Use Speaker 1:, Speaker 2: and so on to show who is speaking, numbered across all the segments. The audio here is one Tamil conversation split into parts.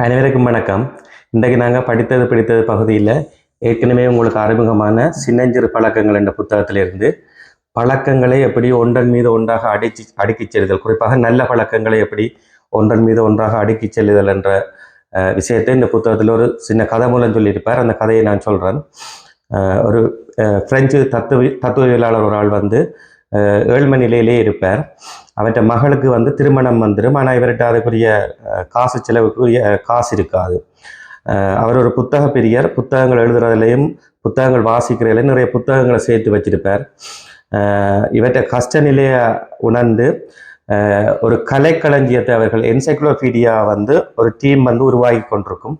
Speaker 1: அனைவருக்கும் வணக்கம். இன்றைக்கு நாங்கள் படித்தது பிடித்தது பகுதியில் ஏற்கனவே உங்களுக்கு அறிமுகமான சின்னஞ்சிறு பழக்கங்கள் என்ற புத்தகத்திலிருந்து பழக்கங்களை எப்படி ஒன்றன் மீது ஒன்றாக அடிச்சு அடுக்கிச் செல்லுதல் குறிப்பாக நல்ல பழக்கங்களை எப்படி ஒன்றன் மீது ஒன்றாக அடுக்கிச் செல்லுதல் என்ற விஷயத்தை இந்த புத்தகத்தில் ஒரு சின்ன கதை மூலம் சொல்லியிருப்பார். அந்த கதையை நான் சொல்கிறேன் ஒரு ஃப்ரெஞ்சு தத்துவ தத்துவவியலாளர் ஒரு ஆள் வந்து ஏழ்மை நிலையிலே இருப்பார். அவற்றை மகளுக்கு வந்து திருமணம் வந்துடும் ஆனால் இவர்கிட்ட அதுக்குரிய காசு செலவுக்குரிய காசு இருக்காது. அவர் ஒரு புத்தக பிரியர். புத்தகங்கள் எழுதுறதுலையும் புத்தகங்கள் வாசிக்கிறதுலையும் நிறைய புத்தகங்களை சேர்த்து வச்சிருப்பார். இவற்றை கஷ்ட நிலையை உணர்ந்து ஒரு கலைக்களஞ்சியத்தை அவர்கள் என்சைக்ளோபீடியா வந்து ஒரு டீம் வந்து உருவாகி கொண்டிருக்கும்.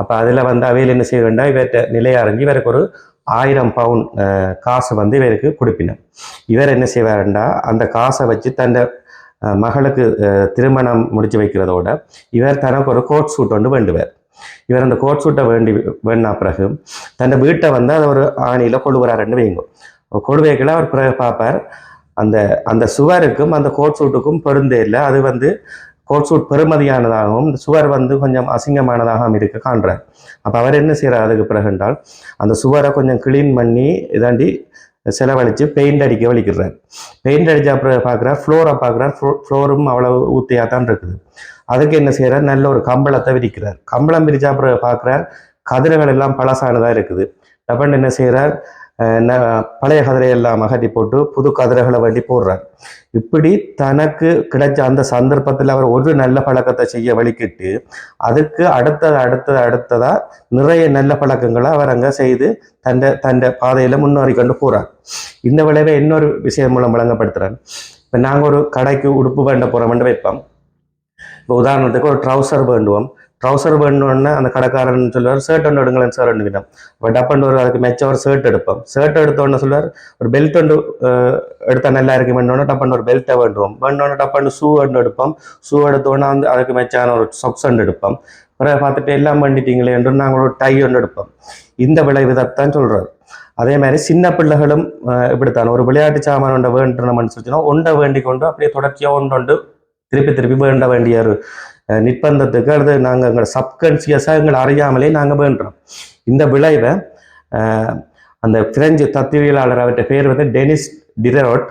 Speaker 1: அப்போ அதில் வந்து அவையில் என்ன செய்ய வேண்டாம்? இவற்றை நிலையை அறிஞ்சு இவருக்கு ஒரு ஆயிரம் பவுன் காசை காசு வந்து இவருக்கு கொடுப்பினர். இவர் என்ன செய்வாருண்டா அந்த காசை வச்சு தன் மகளுக்கு திருமணம் முடிச்சு வைக்கிறதோட இவர் தனக்கு ஒரு கோட் சூட் ஒன்று வேண்டுவார். இவர் அந்த கோட் சூட்டை வேண்டி வேணா பிறகு தன் வீட்டை வந்து அதை ஒரு ஆணியில் கொழுவுறாருன்னு வைங்கும் கொழுவைகளை அவர் பிறகு பார்ப்பார் அந்த அந்த சுவருக்கும் அந்த கோட் சூட்டுக்கும் பொருந்தே இல்லை. அது வந்து கோட் சூட் பெருமதியானதாகவும் சுவர் வந்து கொஞ்சம் அசிங்கமானதாகவும் இருக்க காண்றார். அப்போ அவர் என்ன செய்கிறார் அதுக்கு பிறகு என்றால் அந்த சுவரை கொஞ்சம் கிளீன் பண்ணி இதாண்டி செலவழித்து பெயிண்ட் அடிக்க வலிக்கிறார். பெயிண்ட் அடித்த அப்புறம் பார்க்குறார் ஃப்ளோரை பார்க்குறார் ஃப்ளோரும் அவ்வளவு ஊத்தியாக தான் இருக்குது. அதுக்கு என்ன செய்கிறார் நல்ல ஒரு கம்பளத்தை விரிக்கிறார். கம்பளம் விரித்த அப்புறம் பார்க்குறார் கதிரைகள் எல்லாம் பழசானதாக இருக்குது. டப்பன் என்ன செய்கிறார் பழைய கதிரையெல்லாம் அகட்டி போட்டு புது கதிரைகளை வண்டி போடுறார். இப்படி தனக்கு கிடைச்ச அந்த சந்தர்ப்பத்தில் அவர் ஒரு நல்ல பழக்கத்தை செய்ய வழிக்கிட்டு அதுக்கு அடுத்தது அடுத்தது அடுத்ததா நிறைய நல்ல பழக்கங்களை அவர் அங்கே செய்து தன்னை தன்னை பாதையில் முன்னேறி கொண்டு போகிறார் இந்த விளைவை இன்னொரு விஷயம் மூலம் வழங்கப்படுத்துகிறேன் இப்போ நாங்கள் ஒரு கடைக்கு உடுப்பு வேண்ட போகிறோம்னு வைப்போம். இப்போ உதாரணத்துக்கு ஒரு ட்ரௌசர் வேண்டுவோம். ட்ரௌசர் வேணும்னா அந்த கடைக்காரன் சொல்லுவார். ஷர்ட் ஒன்று எடுங்களேன் சார் ஒன்று விடம் இப்போ டப்பன் ஒரு அதுக்கு மெச்ச ஒரு ஷர்ட் எடுப்போம். ஷர்ட் எடுத்தோன்னு சொல்லுவார் ஒரு பெல்ட் ஒன்று எடுத்தால் எடுத்தா நல்லா இருக்கு வேணும்னா டப்பன் ஒரு பெல்ட்டை வேண்டுவோம். வேணும்னா டப்பன் ஷூ ஒன்று எடுப்போம். ஷூ எடுத்தோன்னா வந்து அதுக்கு மெச்சான ஒரு சொக்ஸ் ஒன்று எடுப்போம். பிறகு பார்த்துட்டு எல்லாம் பண்ணிட்டீங்களே என்று நாங்கள் ஒரு டை ஒன்று எடுப்போம். இந்த விளைவுதான் சொல்கிறார் அதே மாதிரி சின்ன பிள்ளைகளும் இப்படித்தான். ஒரு விளையாட்டு சாமான் ஒன்றை வேண்டணும்னு சொல்லிச்சுன்னா ஒன்றை வேண்டி கொண்டு அப்படியே தொடர்ச்சியாக ஒன்று திருப்பி திருப்பி வேண்ட வேண்டிய ஒரு நிர்பந்தத்துக்கு அல்லது நாங்கள் எங்களை சப்கான்சியஸாக எங்களை அறியாமலே நாங்கள் வேண்டுறோம். இந்த விளைவை அந்த பிரெஞ்சு தத்துவியலாளர் அவற்றை பேர் வந்து டெனிஸ் டிரோட்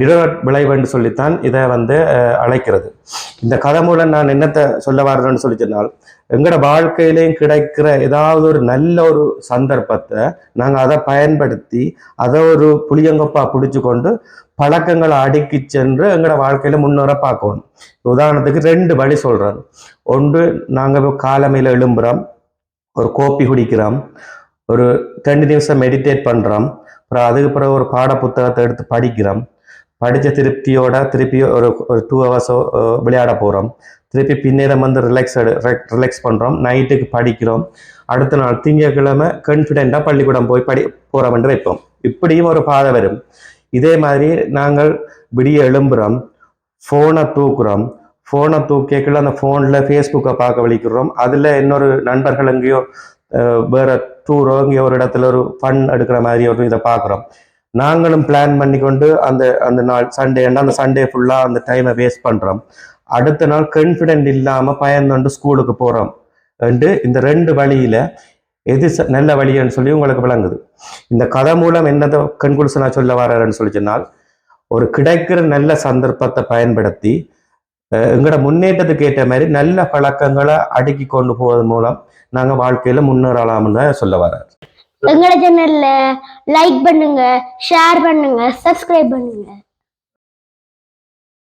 Speaker 1: டிரோட் விளைவுன்னு சொல்லித்தான் இதை வந்து அழைக்கிறது. இந்த கதை மூலம் நான் என்னத்தை சொல்ல வர்றேன்னு சொல்லி சொன்னால் எங்களோட வாழ்க்கையிலையும் கிடைக்கிற ஏதாவது ஒரு நல்ல ஒரு சந்தர்ப்பத்தை நாங்கள் அதை பயன்படுத்தி அதை ஒரு புளியங்கப்பா பிடிச்சு கொண்டு பழக்கங்களை அடுக்கி சென்று எங்களோட வாழ்க்கையில முன்னேற பார்க்கணும். உதாரணத்துக்கு ரெண்டு வழி சொல்றேன். ஒன்று நாங்கள் காலமையில் எழும்புறோம். ஒரு கோப்பி குடிக்கிறோம். ஒரு ரெண்டு நிமிஷம் மெடிடேட் பண்ணுறோம் அப்புறம் அதுக்கு பிறகு ஒரு பாட புத்தகத்தை எடுத்து படிக்கிறோம். படித்த திருப்தியோட திருப்பி ஒரு ஒரு டூ ஹவர்ஸோ விளையாட போகிறோம் திருப்பி பின்னேரம் வந்து ரிலாக்ஸ் ரிலாக்ஸ் பண்ணுறோம் நைட்டுக்கு படிக்கிறோம். அடுத்த நாள் திங்கட்கிழமை கான்ஃபிடெண்ட்டாக பள்ளிக்கூடம் போய் படி போகிறோம்னு வைப்போம். இப்படியும் ஒரு பாதை வரும். இதே மாதிரி நாங்கள் விடிய எழும்புறோம் ஃபோனை தூக்குறோம். ஃபோனை தூக்கியக்குள்ள அந்த ஃபோனில் ஃபேஸ்புக்கை பார்க்க வலிக்கிறோம் அதில் இன்னொரு நண்பர்கள் எங்கேயோ வேறு டூரோ எங்கேயோ ஒரு இடத்துல ஒரு ஃபன் எடுக்கிற மாதிரி ஒரு இதை பார்க்குறோம். நாங்களும் பிளான் பண்ணி கொண்டு அந்த அந்த நாள் சண்டே அந்த சண்டே ஃபுல்லாக அந்த டைமை வேஸ்ட் பண்ணுறோம் அடுத்த நாள் கான்ஃபிடென்ட் இல்லாமல் பயந்துண்டு ஸ்கூலுக்கு போகிறோம் ரெண்டு இந்த ரெண்டு வழியில் எது நல்ல வழின்னு சொல்லி உங்களுக்கு விளங்குது. இந்த கதை மூலம் என்னதை கன்குலுசனாக சொல்ல வர்றாருன்னு சொல்லி சொன்னால் ஒரு கிடைக்கிற நல்ல சந்தர்ப்பத்தை பயன்படுத்தி எங்களோட முன்னேற்றத்துக்கு ஏற்ற மாதிரி நல்ல பழக்கங்களை அடுக்கி கொண்டு போவதன் மூலம் நாங்கள் வாழ்க்கையில் முன்னேறலாம்னு தான் சொல்ல வர்றாரு
Speaker 2: எங்களோட சேனல்ல லைக் பண்ணுங்க ஷேர் பண்ணுங்க சப்ஸ்கிரைப் பண்ணுங்க.